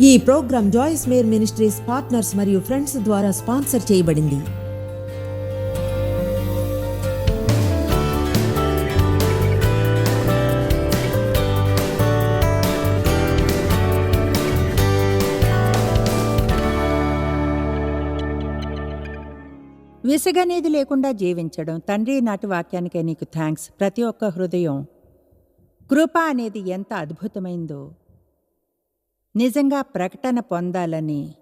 ఈ program Joyce Meyer ministries partners మరియు friends ద్వారా స్పాన్సర్ చేయబడింది. విసగనేది లేకుండా జీవించడం తండ్రి నాటి వాక్యానికే నీకు థ్యాంక్స్. ప్రతి ఒక్క హృదయం కృప అనేది ఎంత అద్భుతమైందో నిజంగా ప్రకటన పొందాలని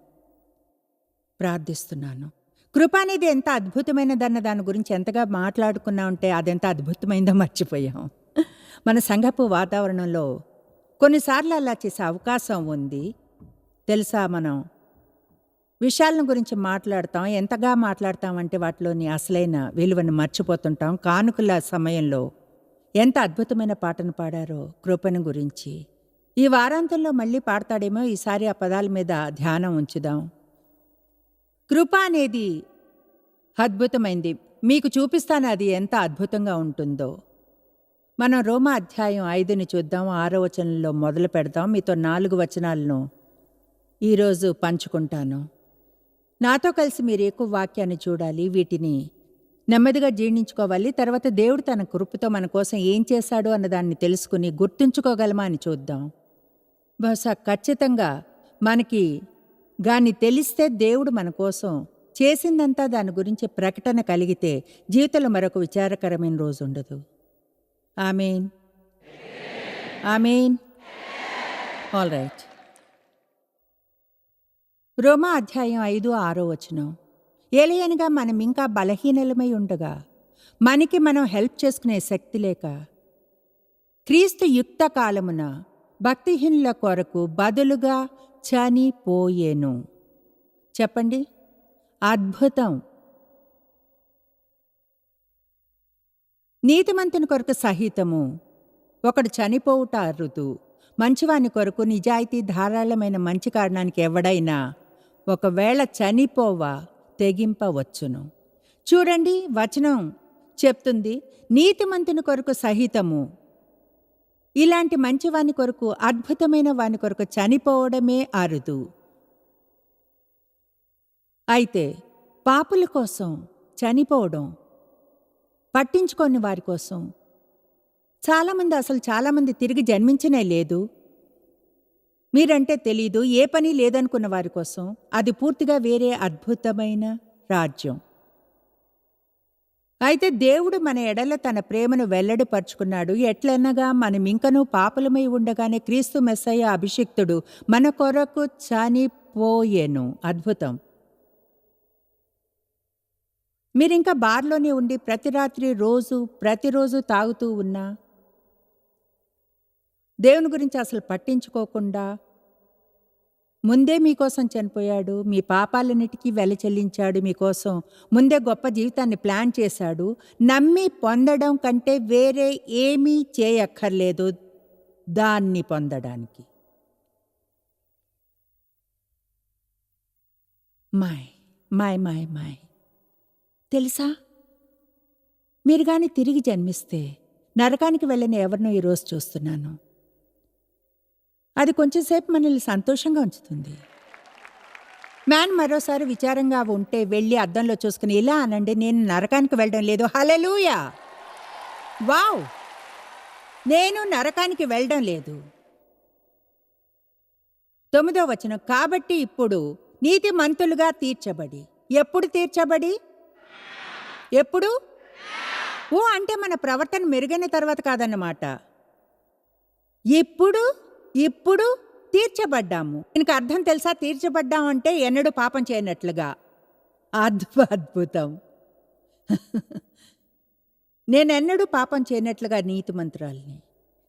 ప్రార్థిస్తున్నాను. కృప అనేది ఎంత అద్భుతమైనదన్న దాని గురించి ఎంతగా మాట్లాడుకున్నా ఉంటే అదెంత అద్భుతమైందో మర్చిపోయాం. మన సంఘపు వాతావరణంలో కొన్నిసార్లు అలా చేసే అవకాశం ఉంది. తెలుసా మనం? విషయాలను గురించి మాట్లాడతాం ఎంతగా మాట్లాడతాం అంటే వాటిలోని అసలైన విలువను మర్చిపోతుంటాం. కానుకల సమయంలో ఎంత అద్భుతమైన పాటను పాడారో కృపను గురించి ఈ వారాంతంలో మళ్ళీ పాడతాడేమో ఈసారి ఆ పదాల మీద ధ్యానం ఉంచుదాం. కృప అనేది అద్భుతమైంది. మీకు చూపిస్తాను అది ఎంత అద్భుతంగా ఉంటుందో. మనం రోమ అధ్యాయం ఐదుని చూద్దాం ఆరో వచనంలో మొదలు పెడదాం. మీతో నాలుగు వచనాలను ఈరోజు పంచుకుంటాను. నాతో కలిసి మీరు ఎక్కువ వాక్యాన్ని చూడాలి వీటిని నెమ్మదిగా జీర్ణించుకోవాలి. తర్వాత దేవుడు తన కృపతో మన కోసం ఏం చేశాడు అన్నదాన్ని తెలుసుకుని గుర్తుంచుకోగలమా అని చూద్దాం. బహుశా ఖచ్చితంగా మనకి గాని తెలిస్తే దేవుడు మన కోసం చేసిందంతా దాని గురించి ప్రకటన కలిగితే జీవితంలో మరొక విచారకరమైన రోజు ఉండదు. ఆమెన్. ఆమెన్. ఆల్ రైట్ రోమా అధ్యాయం ఐదు ఆరో వచనం. ఏలియనగా మనం ఇంకా బలహీనలమై ఉండగా మనకి మనం హెల్ప్ చేసుకునే శక్తి లేక క్రీస్తు యుక్త కాలమున భక్తిహీనుల కొరకు బదులుగా చనిపోయేను. చెప్పండి? అద్భుతం. నీతిమంతుని కొరకు సహితము. ఒకడు చనిపోవుట అరుదు. మంచివాని కొరకు నిజాయితీ ధారాళమైన మంచి కారణానికి ఎవడైనా ఒకవేళ చనిపోవా తెగింపవచ్చును. చూడండి వచనం చెప్తుంది నీతిమంతుని కొరకు సహితము. ఇలాంటి మంచివాని కొరకు అద్భుతమైన వాని కొరకు చనిపోవడమే అరుదు అయితే పాపుల కోసం చనిపోవడం పట్టించుకోని వారి కోసం చాలామంది అసలు చాలామంది తిరిగి జన్మించనే లేదు. మీరంటే తెలీదు ఏ పని లేదనుకున్న వారి కోసం అది పూర్తిగా వేరే అద్భుతమైన రాజ్యం. అయితే దేవుడు మన ఎడల తన ప్రేమను వెల్లడిపరుచుకున్నాడు. ఎట్లనగా మనం ఇంకనూ పాపలమై ఉండగానే క్రీస్తు మెస్సయ్య అభిషిక్తుడు మన కొరకు చనిపోయెను. అద్భుతం. మీరింకా బార్లోనే ఉండి ప్రతి రాత్రి రోజు ప్రతిరోజు తాగుతూ ఉన్నా? దేవుని గురించి అసలు పట్టించుకోకుండా ముందే మీకోసం చనిపోయాడు మీ పాపాలన్నిటికీ వెల చెల్లించాడు మీకోసం ముందే గొప్ప జీవితాన్ని ప్లాన్ చేశాడు నమ్మి పొందడం కంటే వేరే ఏమీ చేయక్కర్లేదు దాన్ని పొందడానికి. మాయ్ మాయ్ మాయ్ మాయ్ తెలుసా? మీరు కానీ తిరిగి జన్మిస్తే నరకానికి వెళ్ళని ఎవరినో ఈరోజు చూస్తున్నాను. అది కొంచెంసేపు మనల్ని సంతోషంగా ఉంచుతుంది. మ్యాన్ మరోసారి విచారంగా ఉంటే వెళ్ళి అద్దంలో చూసుకుని ఇలా అనండి నేను నరకానికి వెళ్ళడం లేదు. Hallelujah wow! నేను నరకానికి వెళ్ళడం లేదు. తొమ్మిదో వచనం కాబట్టి ఇప్పుడు నీతి మంతులుగా తీర్చబడి. ఎప్పుడు తీర్చబడి? ఎప్పుడు? ఓ అంటే మన ప్రవర్తన మెరుగైన తర్వాత కాదన్నమాట. ఇప్పుడు ఇప్పుడు తీర్చబడ్డాము. దీనికి అర్థం తెలుసా? తీర్చబడ్డాం అంటే ఎన్నడూ పాపం చేయనట్లుగా. అద్భు అద్భుతం. నేనెన్నడూ పాపం చేయనట్లుగా నీతిమంతురాల్ని.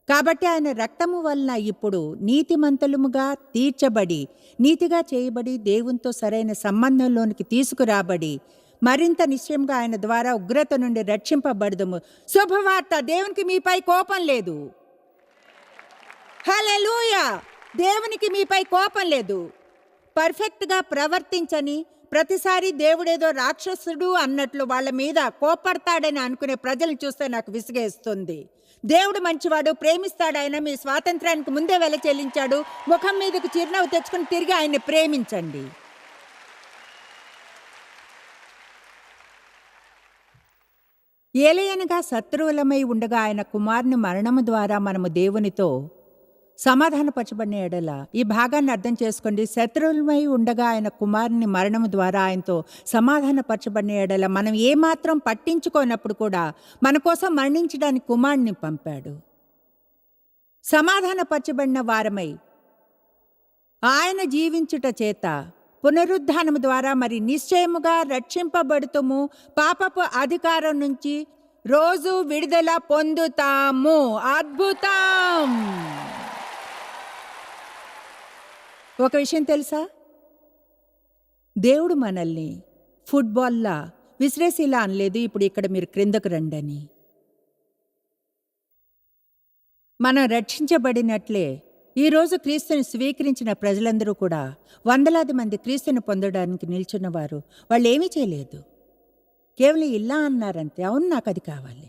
కాబట్టి ఆయన రక్తము వలన ఇప్పుడు నీతిమంతులముగా తీర్చబడి నీతిగా చేయబడి దేవునితో సరైన సంబంధంలోనికి తీసుకురాబడి మరింత నిశ్చయంగా ఆయన ద్వారా ఉగ్రత నుండి రక్షింపబడదము. శుభవార్త దేవునికి మీపై కోపం లేదు. హల్లెలూయా! దేవునికి మీపై కోపం లేదు. పర్ఫెక్ట్గా ప్రవర్తించని ప్రతిసారి దేవుడేదో రాక్షసుడు అన్నట్లు వాళ్ళ మీద కోపడతాడని అనుకునే ప్రజలను చూస్తే నాకు విసిగేస్తుంది. దేవుడు మంచివాడు ప్రేమిస్తాడు ఆయన మీ స్వాతంత్రానికి ముందే వెల చెల్లించాడు. ముఖం మీదకు చిరునవ్వు తెచ్చుకుని తిరిగి ఆయన్ని ప్రేమించండి. ఏలయనగా శత్రువులమై ఉండగా ఆయన కుమారుని మరణము ద్వారా మనము దేవునితో సమాధానపరచబడిన ఎడల ఈ భాగాన్ని అర్థం చేసుకోండి. శత్రువులమై ఉండగా ఆయన కుమారుని మరణము ద్వారా ఆయనతో సమాధానపరచబడిన ఎడల మనం ఏమాత్రం పట్టించుకోనప్పుడు కూడా మన కోసం మరణించడానికి కుమారుని పంపాడు. సమాధానపరచబడిన వారమై ఆయన జీవించుట చేత పునరుద్ధానము ద్వారా మరి నిశ్చయముగా రక్షింపబడుతుము. పాపపు అధికారం నుంచి రోజు విడుదల పొందుతాము. అద్భుతం! ఒక విషయం తెలుసా? దేవుడు మనల్ని ఫుట్బాల్లా విసిరేసిలా అనలేదు ఇప్పుడు ఇక్కడ మీరు క్రిందకు రండని. మనం రక్షించబడినట్లే ఈరోజు క్రీస్తుని స్వీకరించిన ప్రజలందరూ కూడా వందలాది మంది క్రీస్తుని పొందడానికి నిల్చున్నవారు వాళ్ళు ఏమీ చేయలేదు. కేవలం ఇలా అన్నారంతే అవును నాకు అది కావాలి.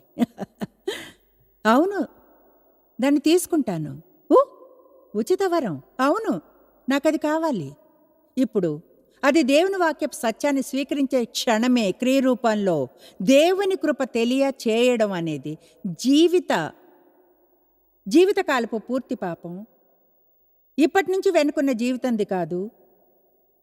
అవును దాన్ని తీసుకుంటాను. ఉచిత వరం అవును. నాకు అది కావాలి. ఇప్పుడు అది దేవుని వాక్యపు సత్యాన్ని స్వీకరించే క్షణమే క్రియరూపంలో దేవుని కృప తెలియ చేయడం అనేది జీవిత జీవితకాలపు పూర్తి పాపం. ఇప్పటి నుంచి వెనుకున్న జీవితంది కాదు.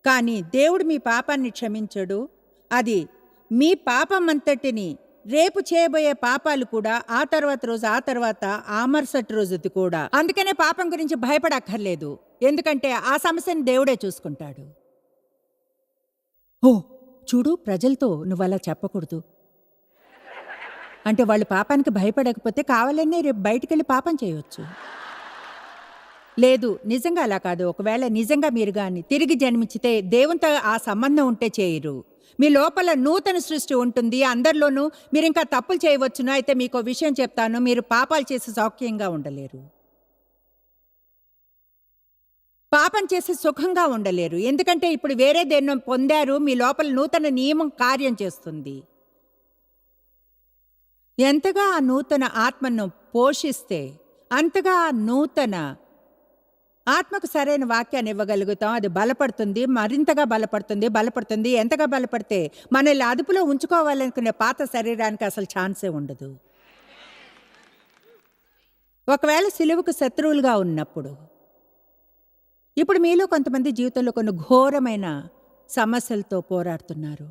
కానీ దేవుడు మీ పాపాన్ని క్షమించడు. అది మీ పాపం అంతటిని రేపు చేయబోయే పాపాలు కూడా ఆ తర్వాత రోజు ఆ తర్వాత ఆ మరుసటి రోజుది కూడా. అందుకనే పాపం గురించి భయపడక్కర్లేదు. ఎందుకంటే ఆ సమస్యను దేవుడే చూసుకుంటాడు. ఓ చూడు ప్రజలతో నువ్వు అలా చెప్పకూడదు. అంటే వాళ్ళు పాపానికి భయపడకపోతే కావాలనే రేపు బయటికెళ్ళి పాపం చేయవచ్చు లేదు నిజంగా అలా కాదు. ఒకవేళ నిజంగా మీరు కానీ తిరిగి జన్మించితే దేవునితో ఆ సంబంధం ఉంటే చేయరు. మీ లోపల నూతన సృష్టి ఉంటుంది అందరిలోనూ మీరు ఇంకా తప్పులు చేయవచ్చును అయితే మీకు విషయం చెప్తాను మీరు పాపాలు చేసి సౌఖ్యంగా ఉండలేరు. పాపం చేసి సుఖంగా ఉండలేరు. ఎందుకంటే ఇప్పుడు వేరే దేన్నో పొందారు మీ లోపల నూతన నియమం కార్యం చేస్తుంది. ఎంతగా ఆ నూతన ఆత్మను పోషిస్తే అంతగా ఆ నూతన ఆత్మకు సరైన వాక్యాన్ని ఇవ్వగలుగుతాం. అది బలపడుతుంది మరింతగా బలపడుతుంది బలపడుతుంది. ఎంతగా బలపడితే మనల్ని అదుపులో ఉంచుకోవాలనుకునే పాత శరీరానికి అసలు ఛాన్సే ఉండదు. ఒకవేళ సిలువుకు శత్రువులుగా ఉన్నప్పుడు ఇప్పుడు మీలో కొంతమంది జీవితంలో కొన్ని ఘోరమైన సమస్యలతో పోరాడుతున్నారు.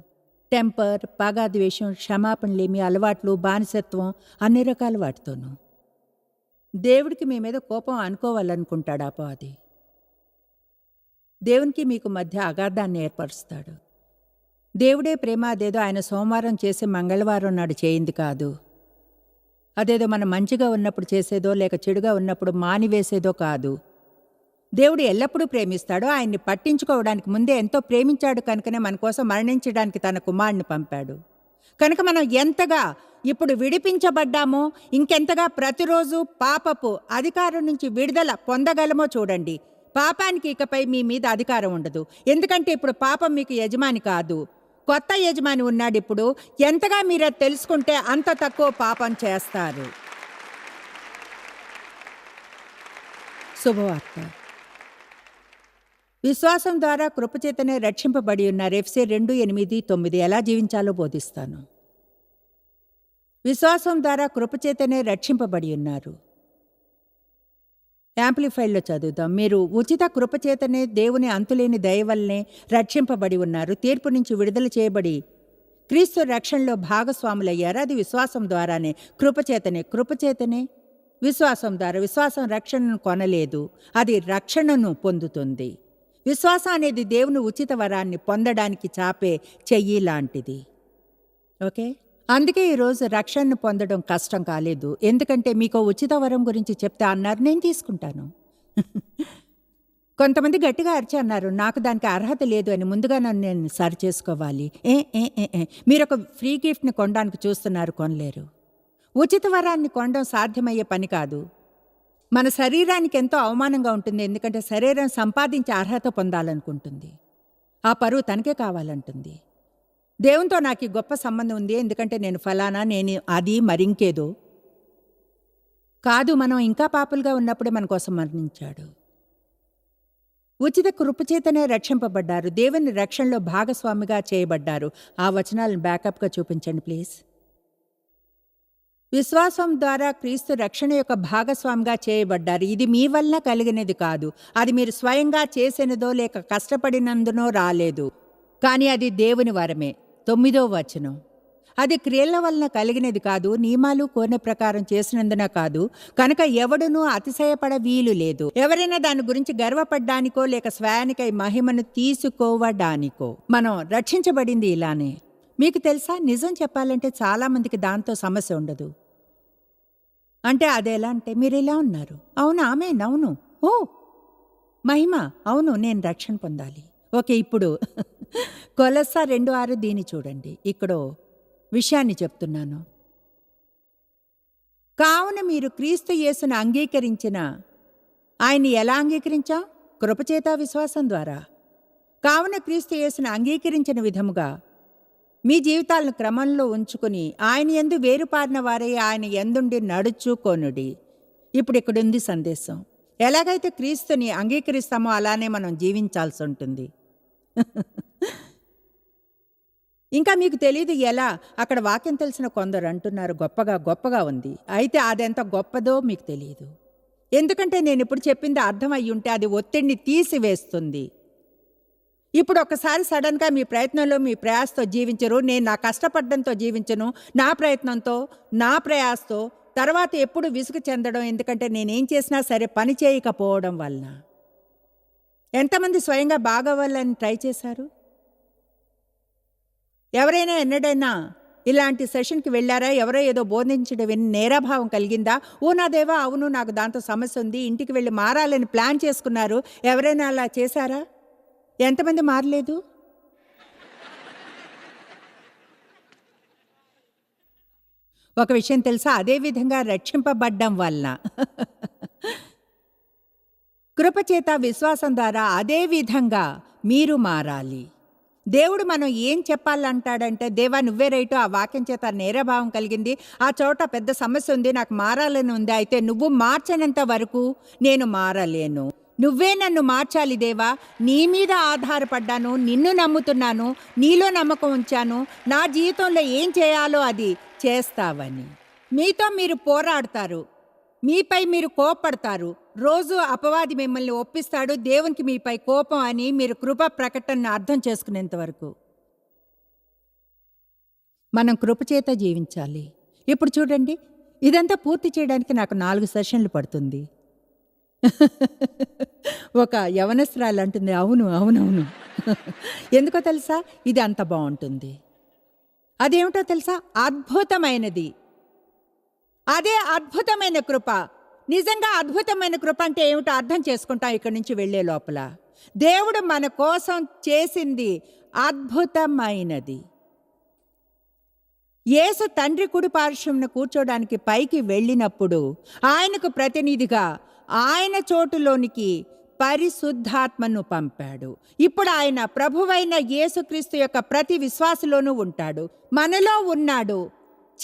టెంపర్ పగాద్వేషం క్షమాపణలేమి అలవాట్లు బానిసత్వం అన్ని రకాల వాటితోనూ. దేవుడికి మీ మీద కోపం అనుకోవాలనుకుంటాడు అపవాది దేవునికి మీకు మధ్య అగాధాన్ని ఏర్పరుస్తాడు. దేవుడే ప్రేమ అదేదో ఆయన సోమవారం చేసి మంగళవారం నాడు చేయింది కాదు. అదేదో మనం మంచిగా ఉన్నప్పుడు చేసేదో లేక చెడుగా ఉన్నప్పుడు మానివేసేదో కాదు. దేవుడు ఎల్లప్పుడూ ప్రేమిస్తాడు. ఆయన్ని పట్టించుకోవడానికి ముందే ఎంతో ప్రేమించాడు కనుకనే మన కోసం మరణించడానికి తన కుమారుని పంపాడు. కనుక మనం ఎంతగా ఇప్పుడు విడిపించబడ్డామో ఇంకెంతగా ప్రతిరోజు పాపపు అధికారం నుంచి విడుదల పొందగలమో చూడండి. పాపానికి ఇకపై మీ మీద అధికారం ఉండదు. ఎందుకంటే ఇప్పుడు పాపం మీకు యజమాని కాదు. కొత్త యజమాని ఉన్నాడు ఇప్పుడు. ఎంతగా మీరు అది తెలుసుకుంటే అంత తక్కువ పాపం చేస్తారు. శుభవార్త. విశ్వాసం ద్వారా కృపచేతనే రక్షింపబడి ఉన్నారు. ఎఫ్సే రెండు ఎనిమిది తొమ్మిది. ఎలా జీవించాలో బోధిస్తాను. విశ్వాసం ద్వారా కృపచేతనే రక్షింపబడి ఉన్నారు. యాంప్లిఫైడ్లో చదువుదాం. మీరు ఉచిత కృపచేతనే దేవుని అంతులేని దయవల్లనే రక్షింపబడి ఉన్నారు. తీర్పు నుంచి విడుదల చేయబడి క్రీస్తు రక్షణలో భాగస్వాములయ్యారు. అది విశ్వాసం ద్వారానే కృపచేతనే కృపచేతనే విశ్వాసం ద్వారా విశ్వాసం రక్షణను కొనలేదు. అది రక్షణను పొందుతుంది. విశ్వాసం అనేది దేవుని ఉచిత వరాన్ని పొందడానికి చాపే చెయ్యి లాంటిది. ఓకే? అందుకే ఈరోజు రక్షణను పొందడం కష్టం కాలేదు. ఎందుకంటే మీకు ఉచిత వరం గురించి చెప్తే అన్నారు నేను తీసుకుంటాను. కొంతమంది గట్టిగా అరిచి అన్నారు నాకు దానికి అర్హత లేదు అని ముందుగా నన్ను నేను సరి చేసుకోవాలి. ఏ ఏ ఏ ఏ మీరు ఒక ఫ్రీ గిఫ్ట్ని కొనడానికి చూస్తున్నారు కొనలేరు. ఉచిత వరాన్ని కొనడం సాధ్యమయ్యే పని కాదు. మన శరీరానికి ఎంతో అవమానంగా ఉంటుంది ఎందుకంటే శరీరం సంపాదించే అర్హత పొందాలనుకుంటుంది. ఆ పరువు తనకే కావాలంటుంది. దేవునితో నాకు ఈ గొప్ప సంబంధం ఉంది ఎందుకంటే నేను ఫలానా నేను అది మరింకేదో. కాదు మనం ఇంకా పాపులుగా ఉన్నప్పుడే మన కోసం మరణించాడు. ఉచిత కృపచేతనే రక్షింపబడ్డారు. దేవుని రక్షణలో భాగస్వామిగా చేయబడ్డారు. ఆ వచనాలను బ్యాకప్గా చూపించండి ప్లీజ్. విశ్వాసం ద్వారా క్రీస్తు రక్షణ యొక్క భాగస్వామిగా చేయబడ్డారు. ఇది మీ వలన కలిగినది కాదు. అది మీరు స్వయంగా చేసినదో లేక కష్టపడినందునో రాలేదు. కానీ అది దేవుని వరమే. తొమ్మిదో వచనం. అది క్రియల వలన కలిగినది కాదు నియమాలు కోరిన ప్రకారం చేసినందున కాదు కనుక ఎవడునూ అతిశయపడ వీలు లేదు. ఎవరైనా దాని గురించి గర్వపడ్డానికో లేక స్వయానికై మహిమను తీసుకోవడానికో. మనం రక్షించబడింది ఇలానే. మీకు తెలుసా నిజం చెప్పాలంటే చాలామందికి దాంతో సమస్య ఉండదు. అంటే అదెలా అంటే మీరు ఇలా ఉన్నారు. అవును ఆమె అవును. ఓ! మహిమ అవును నేను రక్షణ పొందాలి. ఓకే ఇప్పుడు కొలస రెండు ఆరు దీన్ని చూడండి. ఇక్కడ విషయాన్ని చెప్తున్నాను. కావున మీరు క్రీస్తు యేసును అంగీకరించిన ఆయన్ని ఎలా అంగీకరించాం కృపచేత విశ్వాసం ద్వారా. కావున క్రీస్తు యేసును అంగీకరించిన విధముగా మీ జీవితాలను క్రమంలో ఉంచుకుని ఆయన ఎందు వేరుపారిన వారే ఆయన ఎందుండి నడుచుకోనుడి. ఇప్పుడు ఇక్కడుంది సందేశం. ఎలాగైతే క్రీస్తుని అంగీకరిస్తామో అలానే మనం జీవించాల్సి ఉంటుంది. ఇంకా మీకు తెలియదు ఎలా? అక్కడ వాక్యం తెలిసిన కొందరు అంటున్నారు గొప్పగా గొప్పగా ఉంది. అయితే అదెంత గొప్పదో మీకు తెలియదు ఎందుకంటే నేను ఇప్పుడు చెప్పింది అర్థమయ్యి ఉంటే అది ఒత్తిడిని తీసివేస్తుంది. ఇప్పుడు ఒకసారి సడన్గా మీ ప్రయత్నంలో మీ ప్రయాసతో జీవించరు. నేను నా కష్టపడడంతో జీవించను. నా ప్రయత్నంతో నా ప్రయాసతో తర్వాత ఎప్పుడు విసుగు చెందడం ఎందుకంటే నేనేం చేసినా సరే పని చేయకపోవడం వలన. ఎంతమంది స్వయంగా బాగవ్వాలని ట్రై చేశారు? ఎవరైనా ఎన్నడైనా ఇలాంటి సెషన్కి వెళ్ళారా? ఎవరో ఏదో బోధించడం విని నేరాభావం కలిగిందా? ఓ నా దేవా అవును నాకు దాంతో సమస్య ఉంది. ఇంటికి వెళ్ళి మారాలని ప్లాన్ చేసుకున్నారు. ఎవరైనా అలా చేశారా? ఎంతమంది మారలేదు? ఒక విషయం తెలుసా? అదే విధంగా రక్షింపబడ్డం వలన. కృపచేత విశ్వాసం ద్వారా అదే విధంగా మీరు మారాలి. దేవుడు మనం ఏం చెప్పాలంటాడంటే దేవా నువ్వే రైటు ఆ వాక్యం చేత నేరభావం కలిగింది. ఆ చోట పెద్ద సమస్య ఉంది నాకు మారాలని ఉంది. అయితే నువ్వు మార్చనంత వరకు నేను మారలేను. నువ్వే నన్ను మార్చాలి దేవా. నీ మీద ఆధారపడ్డాను నిన్ను నమ్ముతున్నాను నీలో నమ్మకం ఉంచాను. నా జీవితంలో ఏం చేయాలో అది చేస్తావని. మీతో మీరు పోరాడతారు. మీపై మీరు కోపడతారు రోజు అపవాది మిమ్మల్ని ఒప్పిస్తాడు దేవునికి మీపై కోపం అని మీరు కృప ప్రకటనను అర్థం చేసుకునేంత వరకు. మనం కృపచేత జీవించాలి. ఇప్పుడు చూడండి ఇదంతా పూర్తి చేయడానికి నాకు నాలుగు సెషన్లు పడుతుంది. ఒక యవనస్త్రాలు అంటుంది అవును అవునవును. ఎందుకో తెలుసా? ఇది అంత బాగుంటుంది. అదేమిటో తెలుసా? అద్భుతమైనది. అదే అద్భుతమైన కృప. నిజంగా అద్భుతమైన కృప అంటే ఏమిటో అర్థం చేసుకుంటాం ఇక్కడి నుంచి వెళ్ళే లోపల. దేవుడు మన కోసం చేసింది అద్భుతమైనది. యేసు తండ్రి కుడి పార్శ్వంను కూర్చోడానికి పైకి వెళ్ళినప్పుడు ఆయనకు ప్రతినిధిగా ఆయన చోటులోనికి పరిశుద్ధాత్మను పంపాడు. ఇప్పుడు ఆయన ప్రభువైన యేసుక్రీస్తు యొక్క ప్రతి విశ్వాసులోనూ ఉంటాడు. మనలో ఉన్నాడు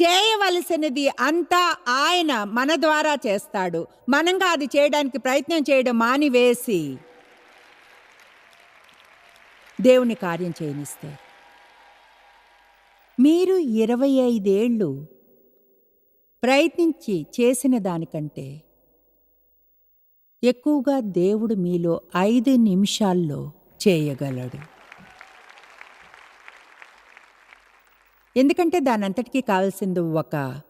చేయవలసినది అంతా ఆయన మన ద్వారా చేస్తాడు. మనంగా అది చేయడానికి ప్రయత్నం చేయడం మానివేసి దేవుని కార్యం చేయనిస్తే. మీరు ఇరవై ఐదేళ్ళు ప్రయత్నించి చేసిన దానికంటే ఎక్కువగా దేవుడు మీలో ఐదు నిమిషాల్లో చేయగలడు. ఎందుకంటే దానంతటికీ కావాల్సింది ఒక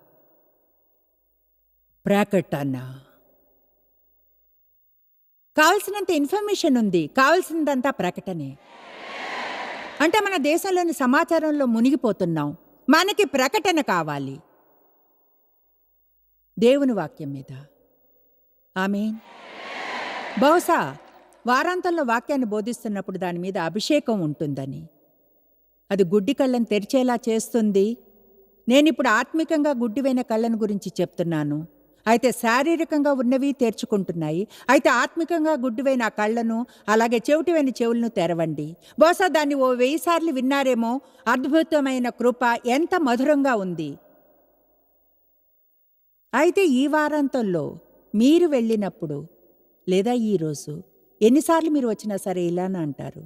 ప్రకటన కావలసినంత ఇన్ఫర్మేషన్ ఉంది. కావలసినదంతా ప్రకటనే అంటే మన దేశంలోని సమాచారంలో మునిగిపోతున్నాం. మనకి ప్రకటన కావాలి. దేవుని వాక్యం మీద. ఆమెన్. బహుశా వారాంతంలో వాక్యాన్ని బోధిస్తున్నప్పుడు దాని మీద అభిషేకం ఉంటుందని. అది గుడ్డి కళ్ళను తెరిచేలా చేస్తుంది. నేనిప్పుడు ఆత్మికంగా గుడ్డివైన కళ్ళను గురించి చెప్తున్నాను. అయితే శారీరకంగా ఉన్నవి తెరుచుకుంటున్నాయి. అయితే ఆత్మికంగా గుడ్డివైన ఆ కళ్ళను అలాగే చెవిటివైన చెవులను తెరవండి. బహుశా దాన్ని ఓ వెయ్యి సార్లు విన్నారేమో. అద్భుతమైన కృప ఎంత మధురంగా ఉంది. అయితే ఈ వారాంతంలో మీరు వెళ్ళినప్పుడు లేదా ఈరోజు ఎన్నిసార్లు మీరు వచ్చినా సరే ఇలానా అంటారు.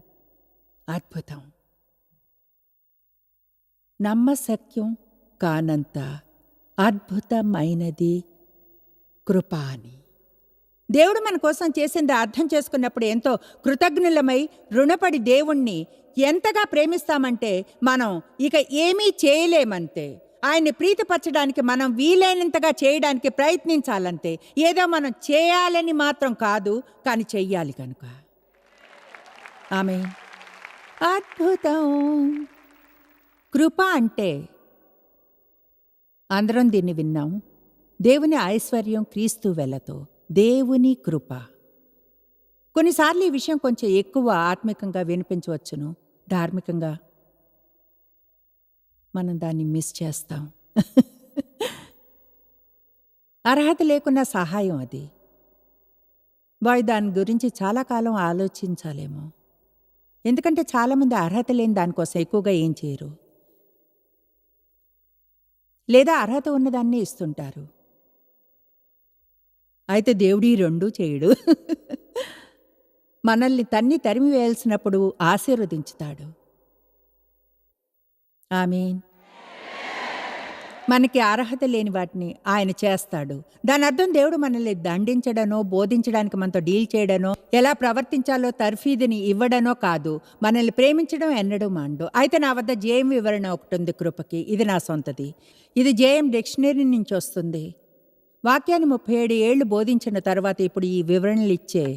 అద్భుతం. నమ్మశక్యం కానంత అద్భుతమైనది కృపాని దేవుడు మన కోసం చేసింది అర్థం చేసుకున్నప్పుడు ఎంతో కృతజ్ఞులమై రుణపడి దేవుణ్ణి ఎంతగా ప్రేమిస్తామంటే మనం ఇక ఏమీ చేయలేమంతే ఆయన్ని ప్రీతిపరచడానికి మనం వీలైనంతగా చేయడానికి ప్రయత్నించాలంతే ఏదో మనం చేయాలని మాత్రం కాదు కానీ చెయ్యాలి కనుక ఆమె అద్భుతం కృప అంటే అందరం దీన్ని విన్నాం. దేవుని ఐశ్వర్యం క్రీస్తు వెలతో దేవుని కృప. కొన్నిసార్లు ఈ విషయం కొంచెం ఎక్కువ ఆత్మికంగా వినిపించవచ్చును. ధార్మికంగా మనం దాన్ని మిస్ చేస్తాం. అర్హత లేకున్న సహాయం అది. వాడు దాని గురించి చాలా కాలం ఆలోచించాలేమో. ఎందుకంటే చాలామంది అర్హత లేని దానికోసం ఎక్కువగా ఏం చేయరు. లేదా అర్హత ఉన్నదాన్ని ఇస్తుంటారు. అయితే దేవుడి రెండూ చేయడు. మనల్ని తన్ని తరిమి వేయాల్సినప్పుడు ఆశీర్వదించుతాడు. మీన్ మనకి అర్హత లేని వాటిని ఆయన చేస్తాడు. దాని అర్థం దేవుడు మనల్ని దండించడనో బోధించడానికి మనతో డీల్ చేయడనో ఎలా ప్రవర్తించాలో తర్ఫీదుని ఇవ్వడనో కాదు. మనల్ని ప్రేమించడం ఎన్నడూ మాండు అయితే నా వద్ద జేఎం వివరణ ఒకటి ఉంది కృపకి. ఇది నా సొంతది. ఇది జేఎం డిక్షనరీ నుంచి వస్తుంది. వాక్యాన్ని ముప్పై ఏడు ఏళ్ళు బోధించిన తర్వాత ఇప్పుడు ఈ వివరణలు ఇచ్చే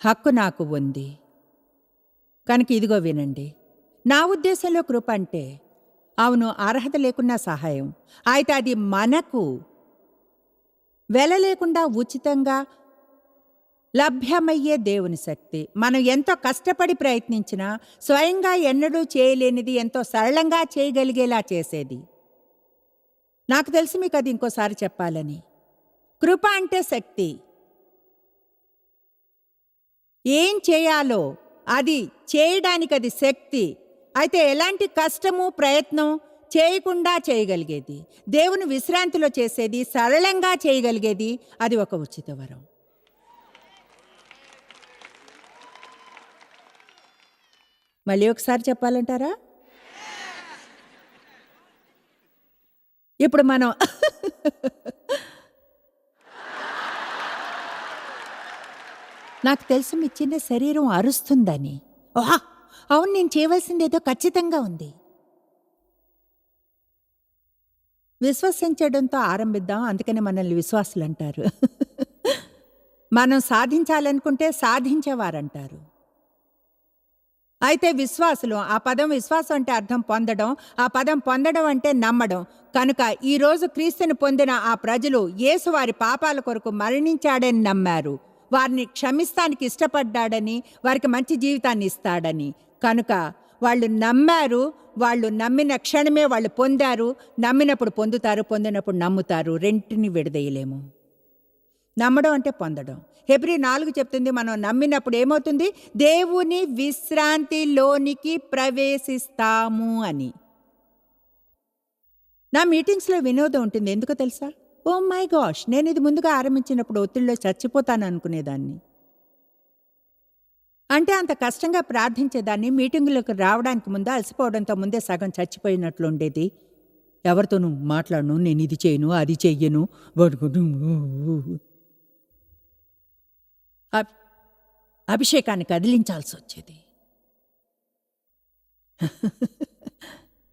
హక్కు నాకు ఉంది. కనుక ఇదిగో వినండి. నా ఉద్దేశంలో కృప అంటే అవును అర్హత లేకున్నా సహాయం. అయితే అది మనకు వెల లేకుండా ఉచితంగా లభ్యమయ్యే దేవుని శక్తి. మనం ఎంతో కష్టపడి ప్రయత్నించినా స్వయంగా ఎన్నడూ చేయలేనిది ఎంతో సరళంగా చేయగలిగేలా చేసేది. నాకు తెలిసి మీకు అది ఇంకోసారి చెప్పాలని. కృప అంటే శక్తి. ఏం చేయాలో అది చేయడానికి అది శక్తి. అయితే ఎలాంటి కష్టము ప్రయత్నం చేయకుండా చేయగలిగేది? దేవుని విశ్రాంతిలో చేసేది సరళంగా చేయగలిగేది అది ఒక ఉచిత వరం. మళ్ళీ ఒకసారి చెప్పాలంటారా? ఇప్పుడు మనం నాకు తెలుసు మీ చిన్న శరీరం అరుస్తుందని. ఓహా! అవును నేను చేయవలసిందేదో ఖచ్చితంగా ఉంది. విశ్వసించడంతో ఆరంభిద్దాం అందుకని మనల్ని విశ్వాసులు అంటారు మనం సాధించాలనుకుంటే సాధించేవారంటారు. అయితే విశ్వాసులు ఆ పదం విశ్వాసం అంటే అర్థం పొందడం ఆ పదం పొందడం అంటే నమ్మడం. కనుక ఈరోజు క్రీస్తుని పొందిన ఆ ప్రజలు యేసు వారి పాపాల కొరకు మరణించాడని నమ్మారు. వారిని క్షమిస్తానికి ఇష్టపడ్డాడని వారికి మంచి జీవితాన్ని ఇస్తాడని. కనుక వాళ్ళు నమ్మారు వాళ్ళు నమ్మిన క్షణమే వాళ్ళు పొందారు నమ్మినప్పుడు పొందుతారు పొందినప్పుడు నమ్ముతారు రెంటిని విడదీయలేము. నమ్మడం అంటే పొందడం. హెబ్రి నాలుగు చెప్తుంది మనం నమ్మినప్పుడు ఏమవుతుంది? దేవుని విశ్రాంతిలోనికి ప్రవేశిస్తాము అని. నా మీటింగ్స్లో వినోదం ఉంటుంది ఎందుకో తెలుసా? ఓ మై గాష్ నేను ఇది ముందుగా ఆరంభించినప్పుడు ఒత్తిడిలో చచ్చిపోతాను అనుకునేదాన్ని. అంటే అంత కష్టంగా ప్రార్థించేదాన్ని మీటింగులకు రావడానికి ముందు అలసిపోవడంతో ముందే సగం చచ్చిపోయినట్లు ఉండేది. ఎవరితోనూ మాట్లాడను నేను ఇది చేయను అది చెయ్యను. అబ్- అభిషేకాన్ని కదిలించాల్సి వచ్చేది.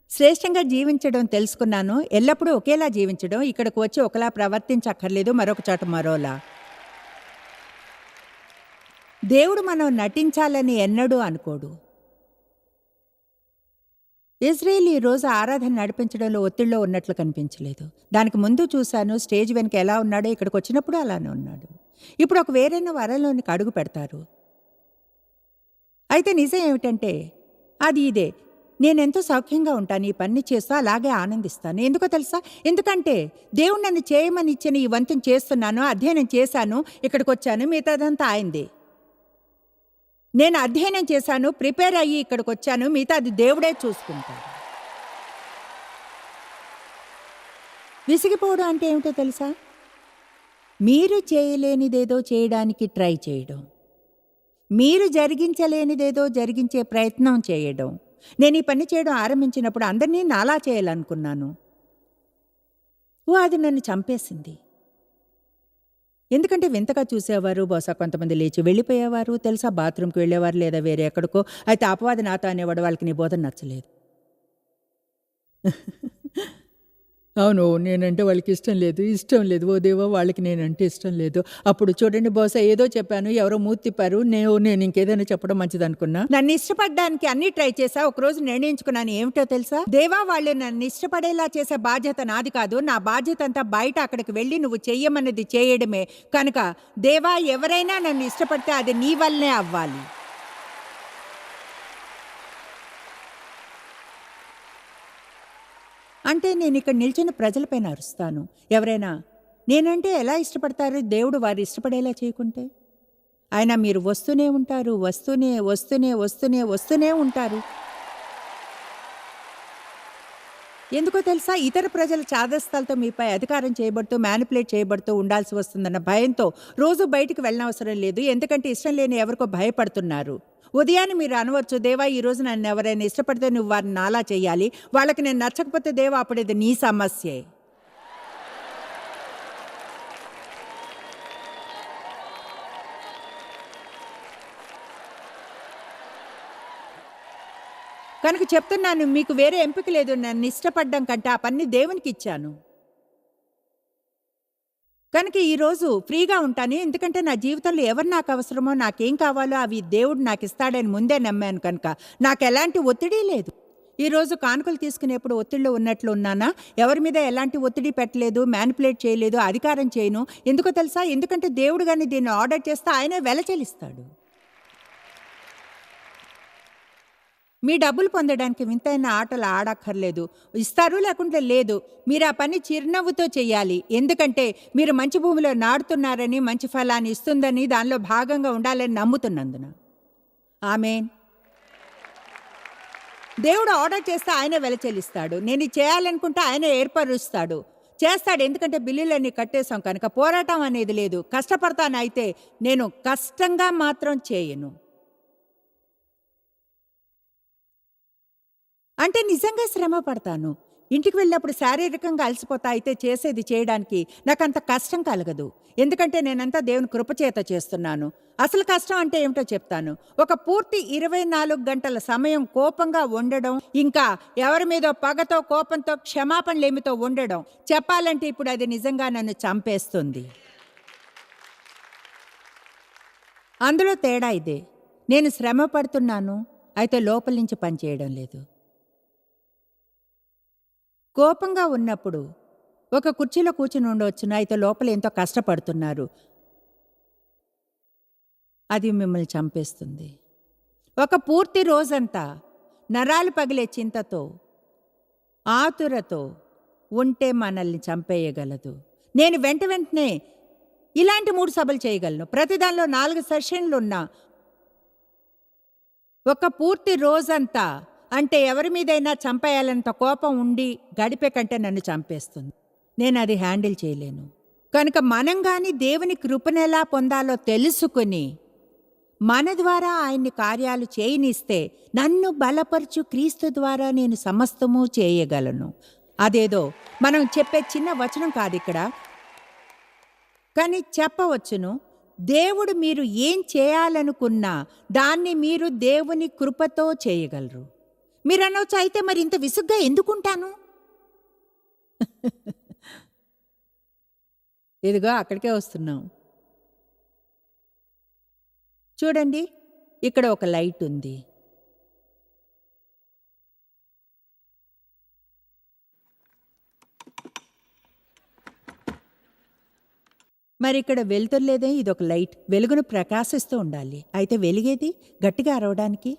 శ్రేష్టంగా జీవించడం తెలుసుకున్నాను. ఎల్లప్పుడూ ఒకేలా జీవించడం ఇక్కడికి వచ్చి ఒకలా ప్రవర్తించక్కర్లేదు మరొక చోట మరోలా. దేవుడు మనం నటించాలని ఎన్నడూ అనుకోడు. ఇజ్రాయేల్ ఈ రోజు ఆరాధన నడిపించడంలో ఒత్తిడిలో ఉన్నట్లు కనిపించలేదు. దానికి ముందు చూశాను స్టేజ్ వెనుక ఎలా ఉన్నాడో ఇక్కడికి వచ్చినప్పుడు అలానే ఉన్నాడు. ఇప్పుడు ఒక వేరైన వరంలోనికి అడుగు పెడతారు. అయితే నిజం ఏమిటంటే అది ఇదే. నేనెంతో సౌఖ్యంగా ఉంటాను ఈ పని చేస్తూ అలాగే ఆనందిస్తాను. ఎందుకో తెలుసా? ఎందుకంటే దేవుడు నన్ను చేయమని ఇచ్చిన ఈ వంతం చేస్తున్నాను అధ్యయనం చేశాను ఇక్కడికి వచ్చాను మిగతాదంతా ఆయిందే నేను అధ్యయనం చేశాను ప్రిపేర్ అయ్యి ఇక్కడికి వచ్చాను మిగతా అది దేవుడే చూసుకుంటాడు. విసిగిపోవడం అంటే ఏమిటో తెలుసా? మీరు చేయలేనిదేదో చేయడానికి ట్రై చేయడం. మీరు జరిగించలేనిదేదో జరిగించే ప్రయత్నం చేయడం. నేను ఈ పని చేయడం ఆరంభించినప్పుడు అందరినీ నాలా చేయాలనుకున్నాను. ఓ అది నన్ను చంపేసింది. ఎందుకంటే వింతగా చూసేవారు బహుశా కొంతమంది లేచి వెళ్ళిపోయేవారు తెలుసా? బాత్రూమ్కి వెళ్ళేవారు లేదా వేరే ఎక్కడికో. అయితే అపవాది నాతో అనేవాడు వాళ్ళకి నీ బోధన నచ్చలేదు. అవును నేనంటే వాళ్ళకి ఇష్టం లేదు. ఇష్టం లేదు. ఓ దేవో వాళ్ళకి నేనంటే ఇష్టం లేదు. అప్పుడు చూడండి బహుశా ఏదో చెప్పాను ఎవరో మూతిప్పారు నేను నేను ఇంకేదైనా చెప్పడం మంచిది అనుకున్నా నన్ను ఇష్టపడడానికి అన్ని ట్రై చేసా ఒక రోజు నిర్ణయించుకున్నాను. ఏమిటో తెలుసా? దేవా వాళ్ళు నన్ను ఇష్టపడేలా చేసే బాధ్యత నాది కాదు. నా బాధ్యత అంతా బయట అక్కడికి వెళ్ళి నువ్వు చెయ్యమన్నది చేయడమే. కనుక దేవా ఎవరైనా నన్ను ఇష్టపడితే అది నీ వల్లనే అవ్వాలి. అంటే నేను ఇక్కడ నిల్చున్న ప్రజలపైన అరుస్తాను. ఎవరైనా నేనంటే ఎలా ఇష్టపడతారు? దేవుడు వారు ఇష్టపడేలా చేయకుంటే? ఆయన మీరు వస్తూనే ఉంటారు వస్తూనే వస్తూనే వస్తూనే వస్తూనే ఉంటారు. ఎందుకో తెలుసా? ఇతర ప్రజల చాదస్తాలతో మీపై అధికారం చేయబడుతూ మ్యానిపులేట్ చేయబడుతూ ఉండాల్సి వస్తుందన్న భయంతో రోజు బయటికి వెళ్ళనవసరం లేదు. ఎందుకంటే ఇష్టం లేని ఎవరికో భయపడుతున్నారు. ఉదయాన్నే మీరు అనవచ్చు దేవా ఈ రోజు నన్ను ఎవరైనా ఇష్టపడితే నువ్వు వారిని నాలా చేయాలి. వాళ్ళకి నేను నచ్చకపోతే దేవా అప్పుడు ఇది నీ సమస్యే. కనుక చెప్తున్నాను మీకు వేరే ఎంపిక లేదు. నన్ను ఇష్టపడ్డం కంటే ఆ పని దేవునికి ఇచ్చాను. కనుక ఈరోజు ఫ్రీగా ఉంటాను. ఎందుకంటే నా జీవితంలో ఎవరు నాకు అవసరమో నాకేం కావాలో అవి దేవుడు నాకు ఇస్తాడని ముందే నమ్మాను కనుక. నాకు ఎలాంటి ఒత్తిడి లేదు. ఈరోజు కానుకలు తీసుకునేప్పుడు ఒత్తిడిలో ఉన్నట్లు ఉన్నానా? ఎవరి మీద ఎలాంటి ఒత్తిడి పెట్టలేదు మ్యానిపులేట్ చేయలేదు అధికారం చేయను? ఎందుకో తెలుసా? ఎందుకంటే దేవుడు కానీ దీన్ని ఆర్డర్ చేస్తే ఆయనే వెల చెల్లిస్తాడు మీ డబ్బులు పొందడానికి వింతైన ఆటలు ఆడక్కర్లేదు. ఇస్తారు లేకుంటే లేదు. మీరు ఆ పని చిరునవ్వుతో చేయాలి. ఎందుకంటే మీరు మంచి భూమిలో నాడుతున్నారని మంచి ఫలాన్ని ఇస్తుందని దానిలో భాగంగా ఉండాలని నమ్ముతున్నందున. ఆమెన్. దేవుడు ఆర్డర్ చేస్తే ఆయన వెలచెల్లిస్తాడు నేను చేయాలనుకుంటే ఆయన ఏర్పరుస్తాడు. చేస్తాడు ఎందుకంటే బిల్లులన్నీ కట్టేశాం కనుక పోరాటం అనేది లేదు. కష్టపడతాను అయితే నేను కష్టంగా మాత్రం చేయను. అంటే నిజంగా శ్రమ పడతాను. ఇంటికి వెళ్ళినప్పుడు శారీరకంగా అలసిపోతా అయితే చేసేది చేయడానికి నాకు అంత కష్టం కలగదు. ఎందుకంటే నేనంతా దేవుని కృపచేత చేస్తున్నాను. అసలు కష్టం అంటే ఏమిటో చెప్తాను. ఒక పూర్తి ఇరవై నాలుగు గంటల సమయం కోపంగా ఉండడం ఇంకా ఎవరి మీదో పగతో కోపంతో క్షమాపణలేమితో ఉండడం చెప్పాలంటే ఇప్పుడు అది నిజంగా నన్ను చంపేస్తుంది. అందులో తేడా ఇదే. నేను శ్రమ పడుతున్నాను అయితే లోపల నుంచి పనిచేయడం లేదు. కోపంగా ఉన్నప్పుడు ఒక కుర్చీలో కూర్చుని ఉండవచ్చును అయితే లోపల ఎంతో కష్టపడుతున్నారు. అది మిమ్మల్ని చంపేస్తుంది. ఒక పూర్తి రోజంతా నరాలు పగిలే చింతతో ఆతురతో ఉంటే మనల్ని చంపేయగలదు. నేను వెంట వెంటనే ఇలాంటి మూడు సభలు చేయగలను. ప్రతిదానిలో నాలుగు సెషన్లు ఉన్నా. ఒక పూర్తి రోజంతా అంటే ఎవరి మీదైనా చంపేయాలంత కోపం ఉండి గడిపే కంటే నన్ను చంపేస్తుంది. నేను అది హ్యాండిల్ చేయలేను. కనుక మనం కానీ దేవుని కృపనెలా పొందాలో తెలుసుకుని మన ద్వారా ఆయన్ని కార్యాలు చేయనిస్తే నన్ను బలపరచు క్రీస్తు ద్వారా నేను సమస్తము చేయగలను. అదేదో మనం చెప్పే చిన్న వచనం కాదు ఇక్కడ. కానీ చెప్పవచ్చును దేవుడు మీరు ఏం చేయాలనుకున్నా దాన్ని మీరు దేవుని కృపతో చేయగలరు. మీరు అనొచ్చు అయితే మరి ఇంత విసుగ్గా ఎందుకుంటాను? ఇదిగో అక్కడికే వస్తున్నాం. చూడండి ఇక్కడ ఒక లైట్ ఉంది. మరి ఇక్కడ వెలుతురులేదే ఇది ఒక లైట్. వెలుగును ప్రకాశిస్తూ ఉండాలి. అయితే వెలిగేది గట్టిగా అరవడానికి?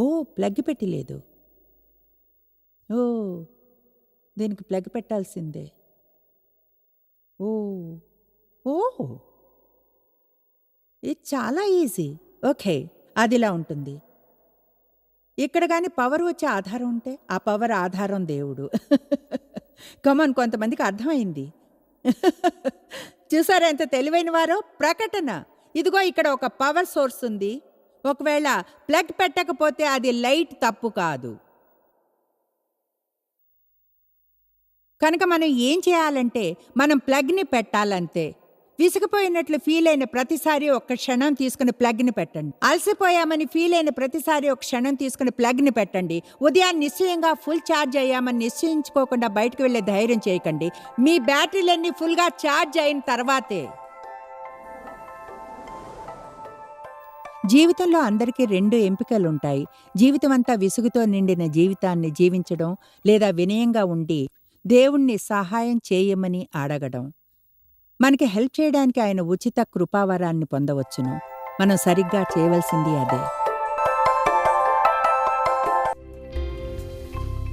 ఓ ప్లగ్ పెట్టి లేదు ఓ దీనికి ప్లగ్ పెట్టాల్సిందే. ఓ ఓ ఇది చాలా ఈజీ. ఓకే అదిలా ఉంటుంది. ఇక్కడ కానీ పవర్ వచ్చే ఆధారం ఉంటే ఆ పవర్ ఆధారం దేవుడు. కమన్ కొంతమందికి అర్థమైంది. చూసారా ఎంత తెలివైన వారో? ప్రకటన. ఇదిగో ఇక్కడ ఒక పవర్ సోర్స్ ఉంది. ఒకవేళ ప్లగ్ పెట్టకపోతే అది లైట్ తప్పు కాదు. కనుక మనం ఏం చేయాలంటే మనం ప్లగ్ని పెట్టాలంతే. విసిగిపోయినట్లు ఫీల్ అయిన ప్రతిసారి ఒక క్షణం తీసుకుని ప్లగ్ని పెట్టండి. అలసిపోయామని ఫీల్ అయిన ప్రతిసారి ఒక క్షణం తీసుకుని ప్లగ్ని పెట్టండి. ఉదయాన్ని నిశ్చయంగా ఫుల్ ఛార్జ్ అయ్యామని నిశ్చయించుకోకుండా బయటకు వెళ్ళే ధైర్యం చేయకండి. మీ బ్యాటరీలన్నీ ఫుల్గా ఛార్జ్ అయిన తర్వాతే. జీవితంలో అందరికీ రెండు ఎంపికలుంటాయి. జీవితమంతా జీవితం అంతా విసుగుతో నిండిన జీవితాన్ని జీవించడం లేదా వినయంగా ఉండి దేవుణ్ణి సహాయం చేయమని అడగడం. మనకి హెల్ప్ చేయడానికి ఆయన ఉచిత కృపావరాన్ని పొందవచ్చును. మనం సరిగ్గా చేయవలసింది అదే.